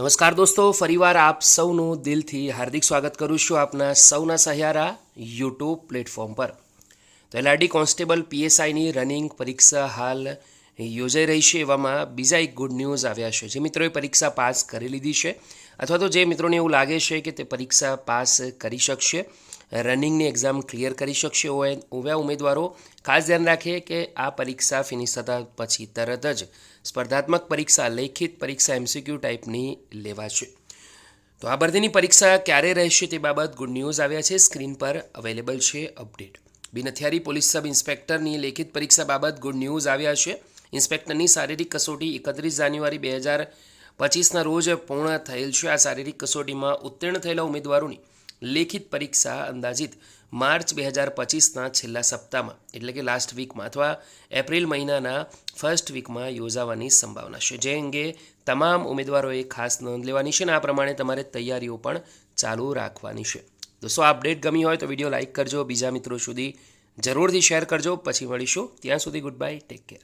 નમસ્કાર દોસ્તો, ફરીવાર આપ સૌનું દિલથી હાર્દિક સ્વાગત કરું છું આપના સૌના સહારા યુટ્યુબ પ્લેટફોર્મ પર. તો એલઆરડી કોન્સ્ટેબલ પીએસઆઈની રનિંગ પરીક્ષા હાલ યોજાઈ રહી છે એવામાં બીજા એક ગુડ ન્યૂઝ આવ્યા છે. જે મિત્રોએ પરીક્ષા પાસ કરી લીધી છે અથવા તો જે મિત્રોને એવું લાગે છે કે તે પરીક્ષા પાસ કરી શકશે. રનિંગની એક્ઝામ ક્લિયર કરી શકશે હોય એવા ઉમેદવારો ખાસ ધ્યાન રાખીએ કે આ પરીક્ષા ફિનિશ થતાં પછી તરત જ સ્પર્ધાત્મક પરીક્ષા, લેખિત પરીક્ષા એમસીક્યુ ટાઈપની લેવાશે. તો આ ભરતીની પરીક્ષા ક્યારે રહેશે તે બાબત ગુડ ન્યૂઝ આવ્યા છે. સ્ક્રીન પર અવેલેબલ છે અપડેટ બિનથિયારી પોલીસ સબ ઇન્સ્પેક્ટરની લેખિત પરીક્ષા બાબત ગુડ ન્યૂઝ આવ્યા છે. ઇન્સ્પેક્ટરની શારીરિક કસોટી એકત્રીસ જાન્યુઆરી બે હજાર પચીસના રોજ પૂર્ણ થયેલ છે. આ શારીરિક કસોટીમાં ઉત્તીર્ણ થયેલા ઉમેદવારોની લેખિત પરીક્ષા અંદાજિત માર્ચ બે હજાર પચીસના છેલ્લા સપ્તાહમાં, એટલે કે લાસ્ટ વીકમાં અથવા એપ્રિલ મહિનાના ફર્સ્ટ વીકમાં યોજાવાની સંભાવના છે. જે અંગે તમામ ઉમેદવારોએ ખાસ નોંધ લેવાની છે અને આ પ્રમાણે તમારે તૈયારીઓ પણ ચાલુ રાખવાની છે. દોસ્તો, આ અપડેટ ગમી હોય તો વીડિયો લાઇક કરજો. બીજા મિત્રો સુધી જરૂરથી શેર કરજો. પછી મળીશું. ત્યાં સુધી ગુડ બાય ટેક કેર